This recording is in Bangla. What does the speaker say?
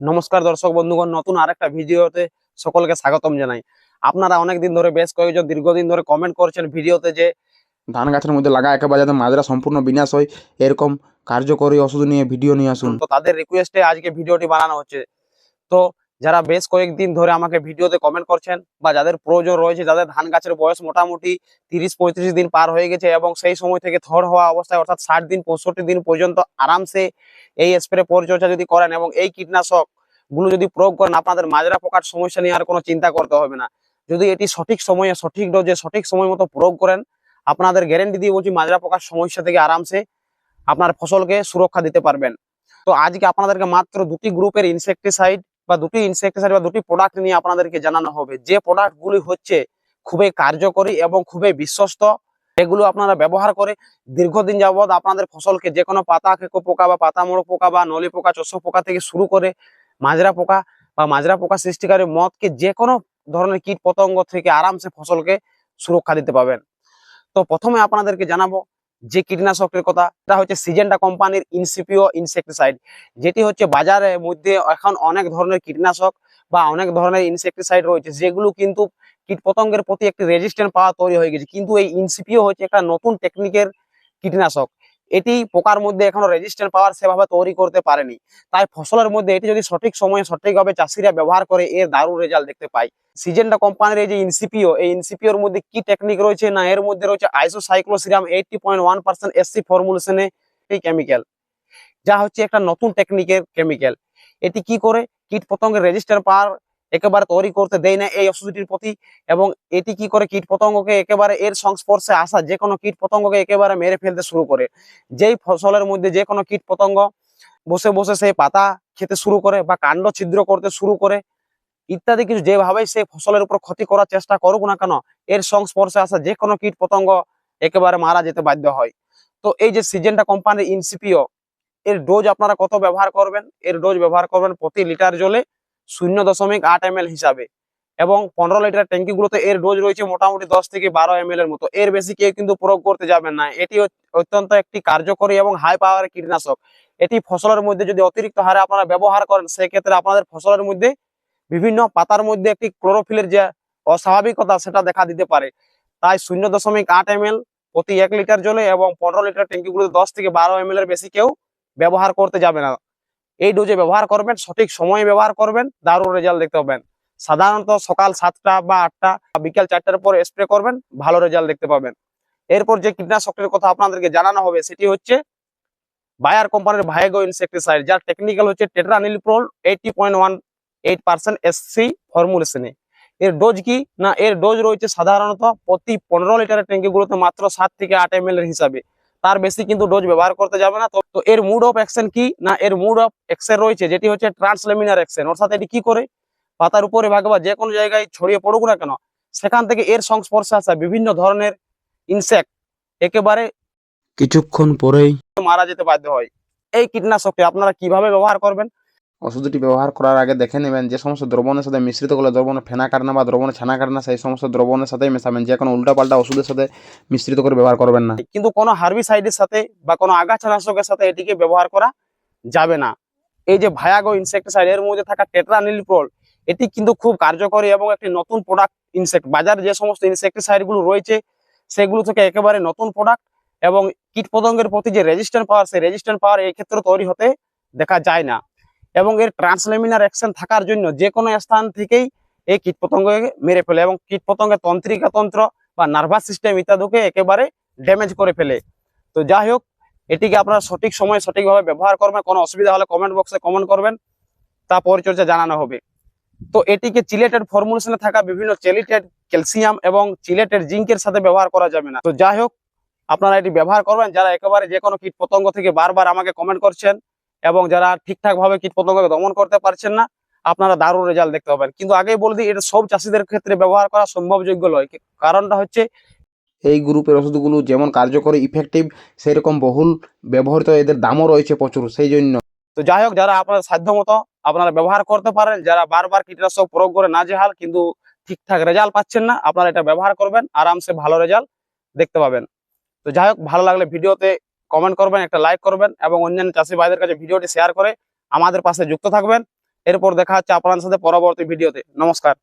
নমস্কার দর্শক বন্ধুগণ, নতুন আরেকটা ভিডিওতে সকলকে স্বাগতম জানাই। আপনারা অনেকদিন ধরে বেশ কয়েকজন দীর্ঘদিন ধরে কমেন্ট করছেন ভিডিওতে যে ধান গাছের মধ্যে লাগা একেবারে যাতে মাজরা সম্পূর্ণ বিনাশ হয়, এরকম কার্যকরী ওষুধ নিয়ে ভিডিও নিয়ে আসুন। তো তাদের রিকোয়েস্টে আজকে ভিডিওটি বানানো হচ্ছে। তো যারা বেশ কয়েকদিন ধরে আমাকে ভিডিওতে কমেন্ট করছেন বা যাদের প্রয়োজন রয়েছে, যাদের ধান গাছের বয়স মোটামুটি তিরিশ, পঁয়ত্রিশ দিন পার হয়ে গেছে এবং সেই সময় থেকে থর হওয়া অবস্থায়, অর্থাৎ ষাট দিন, পঁয়ষট্টি দিন পর্যন্ত আরামসে এই স্প্রে পরিচর্যা যদি করেন এবং এই কীটনাশকগুলো যদি প্রয়োগ করেন, আপনাদের মাজরা পোকার সমস্যা নিয়ে আর কোনো চিন্তা করতে হবে না। যদি এটি সঠিক সময়ে, সঠিক ডোজে, সঠিক সময় মতো প্রয়োগ করেন, আপনাদের গ্যারেন্টি দিয়ে বলছি মাজরা পোকার সমস্যা থেকে আরামসে আপনার ফসলকে সুরক্ষা দিতে পারবেন। তো আজকে আপনাদেরকে মাত্র দুটি গ্রুপের ইনসেকটিসাইড বা দুটি ইনসেকটিসাইড বা দুটি প্রোডাক্ট নিয়ে আপনাদেরকে জানানো হবে। যে প্রোডাক্টগুলি হচ্ছে খুবই কার্যকরী এবং খুবই বিশ্বস্ত, এগুলো আপনারা ব্যবহার করে দীর্ঘদিন যাবৎ আপনাদের ফসলকে যে কোনো পাতা খেকো পোকা বা পাতা মোড়ো পোকা বা নলি পোকা চোষ পোকা থেকে শুরু করে মাজরা পোকা বা মাজরা পোকা সৃষ্টিকারী মদকে যে কোনো ধরনের কীট পতঙ্গ থেকে আরামসে ফসলকে সুরক্ষা দিতে পাবেন তো প্রথমে আপনাদেরকে জানাব যে কীটনাশকের কথা, এটা হচ্ছে সিজেন্টা কোম্পানির ইনসিপিও ইনসেকটিসাইড যেটি হচ্ছে বাজারের মধ্যে এখন অনেক ধরনের কীটনাশক বা অনেক ধরনের ইনসেকটিসাইড রয়েছে, যেগুলো কিন্তু কীটপতঙ্গের প্রতি একটি রেজিস্ট্যান্ট পাওয়া তৈরি হয়ে গেছে। কিন্তু এই ইনসিপিও হচ্ছে একটা নতুন টেকনিকের কীটনাশক। এটি পোকার মধ্যে এখনও রেজিস্ট্যান্ট পাওয়ার সেভাবে তৈরি করতে পারেনি। তাই ফসলের মধ্যে এটি যদি সঠিক সময়ে সঠিকভাবে চাষিরা ব্যবহার করে, এর দারুণ রেজাল্ট দেখতে পাই। সিজেন্টা কোম্পানির এই যে ইনসিপিও এই ইনসিপিওর মধ্যে কি টেকনিক রয়েছে না এর মধ্যে রয়েছে isocycloseram eighty point one percent SC ফর্মুলেশনে এই কেমিক্যাল যা হচ্ছে একটা নতুন টেকনিকের কেমিক্যাল এটি কি করে? কীট পতঙ্গের রেজিস্টার পাওয়ার একেবারে তৈরি করতে দেয় না এই ওষুধটির প্রতি এবং এটি কি করে কীট পতঙ্গকে একেবারে এর সংস্পর্শে আসা যে কোনো কীট পতঙ্গকে একেবারে মেরে ফেলতে শুরু করে। যেই ফসলের মধ্যে যে কোনো কীট পতঙ্গ বসে বসে সেই পাতা খেতে শুরু করে বা কাণ্ড ছিদ্র করতে শুরু করে, ইত্যাদি কিছু যেভাবেই সেই ফসলের উপর ক্ষতি করার চেষ্টা করুক না কেন, এর সংস্পর্শে আসা যে কোনো কীট পতঙ্গ একেবারে মারা যেতে বাধ্য হয়। তো এই যে সিজেন্টা কোম্পানির ইনসিপিও, এর ডোজ আপনারা কত ব্যবহার করবেন? এর ডোজ ব্যবহার করবেন প্রতি লিটার জলে শূন্য দশমিক আট এম হিসাবে। এবং পনেরো লিটার ট্যাঙ্কিগুলোতে এর ডোজ রয়েছে মোটামুটি দশ থেকে বারো এম এর মতো। এর বেশি কেউ কিন্তু প্রয়োগ করতে যাবেন না। এটি অত্যন্ত একটি কার্যকরী এবং হাই পাওয়ার কীটনাশক। এটি ফসলের মধ্যে যদি অতিরিক্ত হারে আপনারা ব্যবহার করেন, সেক্ষেত্রে আপনাদের ফসলের মধ্যে বিভিন্ন পাতার মধ্যে একটি ক্লোরোফিলের যে অস্বাভাবিকতা, সেটা দেখা দিতে পারে। তাই শূন্য দশমিক আট এম প্রতি এক লিটার জলে এবং পনেরো লিটার ট্যাঙ্কিগুলোতে দশ থেকে বারো এম এর বেশি কেউ ব্যবহার করতে যাবে না। এই ডোজে ব্যবহার করবেন, সঠিক সময়ে ব্যবহার করবেন, দারুণ রেজাল্ট দেখতে পাবেন। সাধারণত সকাল সাতটা বা আটটা বিকেল চারটার পর স্প্রে করবেন, ভালো রেজাল্ট দেখতে পাবেন। এরপর যে কীটনাশকটির কথা আপনাদেরকে জানানো হবে, সেটি হচ্ছে বায়ার কোম্পানির ভাইগো ইনসেকটিসাইড যার টেকনিক্যাল হচ্ছে tetraniliprole eighty point one eight percent SC ফর্মুলেশনে এর ডোজ কি? না, এর ডোজ রয়েছে সাধারণত প্রতি পনেরো লিটারের ট্যাঙ্কিগুলোতে মাত্র সাত থেকে আট এম এর হিসাবে। তার বেশি কিন্তু ডোজ ব্যবহার করতে যাবে না। তো এর মুড অফ অ্যাকশন কি? না এর মুড অফ অ্যাকশন রয়েছে যেটি হচ্ছে ট্রান্সলেমিনার অ্যাকশন অর্থাৎ এটি কি করে? পাতার উপরে ভাগ বা যে কোনো জায়গায় ছড়িয়ে পড়ুক না কেন সেখান থেকে এর সংস্পর্শে আসা বিভিন্ন ধরনের ইনসেক্ট একেবারে কিছুক্ষণ পরেই মারা যেতে বাধ্য হয়। এই কীটনাশকটি আপনারা কীভাবে ব্যবহার করবেন? ওষুধটি ব্যবহার করার আগে দেখে নেবেন যে সমস্ত দ্রবণের সাথে মিশ্রিত করলে দ্রবণে ফেনা কাটনা বা দ্রবণে ছানা কাটনা সেই সমস্ত দ্রবণের সাথেই মেশাবেন, যে কোনো উল্টাপাল্টা ওষুধের সাথে মিশ্রিত করে ব্যবহার করবেন না। কিন্তু কোনো হার্বিসাইডের সাথে বা কোনো আগাছানাশকের সাথে এটিকে ব্যবহার করা যাবে না। এই যে ভায়াগো ইনসেক্টিসাইড এর মধ্যে থাকা টেট্রানিলপ্রোল এটি কিন্তু খুব কার্যকরী এবং একটি নতুন প্রোডাক্ট ইনসেক্ট বাজারে যে সমস্ত ইনসেক্টিসাইডগুলো রয়েছে, সেগুলো থেকে একেবারে নতুন প্রোডাক্ট এবং কীটপতঙ্গের প্রতি যে রেজিস্ট্যান্ট পাওয়ার সেই রেজিস্ট্যান্ট পাওয়ার এই ক্ষেত্রে তৈরি হতে দেখা যায় না। এবং এর ট্রান্সলেমিনার অ্যাকশন থাকার জন্য যে কোনো স্থান থেকেই এই কীটপতঙ্গকে মেরে ফেলে এবং কীটপতঙ্গের তন্ত্রিকা তন্ত্র বা নার্ভাস সিস্টেম ইত্যাদিকে একেবারে ড্যামেজ করে ফেলে। তো যাই হোক, এটিকে আপনারা সঠিক সময়ে সঠিকভাবে ব্যবহার করবেন, কোনো অসুবিধা হলে কমেন্ট বক্সে কমেন্ট করবেন, তা পরিচর্যা জানানো হবে। তো এটিকে চিলেটেড ফর্মুলেশনে থাকা বিভিন্ন চেলিটেড ক্যালসিয়াম এবং চিলেটেড জিঙ্কের সাথে ব্যবহার করা যাবে না। তো যাই হোক, আপনারা এটি ব্যবহার করবেন, যারা একেবারে যে কোনো কীট পতঙ্গ থেকে বারবার আমাকে কমেন্ট করছেন এবং যারা ঠিকঠাক ভাবে কীট পতঙ্গকে দমন করতে পারছেন না আপনারা দারুণ রেজাল্ট দেখতে পাবেন। কিন্তু আগেই বলে দিই এটা সব চাষিদের ক্ষেত্রে ব্যবহার করা সম্ভবযোগ্য নয়। কারণটা হচ্ছে এই গ্রুপের ওষুধগুলো যেমন কার্যকরী ইফেক্টিভ সেরকম বহুল ব্যবহৃত এদের দামও রয়েছে প্রচুর সেই জন্য। তো যাই হোক যারা আপনার সাধ্য মতো আপনারা ব্যবহার করতে পারেন যারা বারবার কীটনাশক প্রয়োগ করে না জেহাল কিন্তু ঠিকঠাক রেজাল্ট পাচ্ছেন না আপনারা এটা ব্যবহার করবেন আরামসে ভালো রেজাল্ট দেখতে পাবেন। তো যাই হোক ভালো লাগলে ভিডিওতে কমেন্ট করবেন, একটা লাইক করবেন এবং অন্যান্য চাষি ভাইদের কাছে ভিডিওটি শেয়ার করে আমাদের পাশে যুক্ত থাকবেন। এরপর দেখা হচ্ছে আপনাদের সাথে পরবর্তী ভিডিওতে। নমস্কার।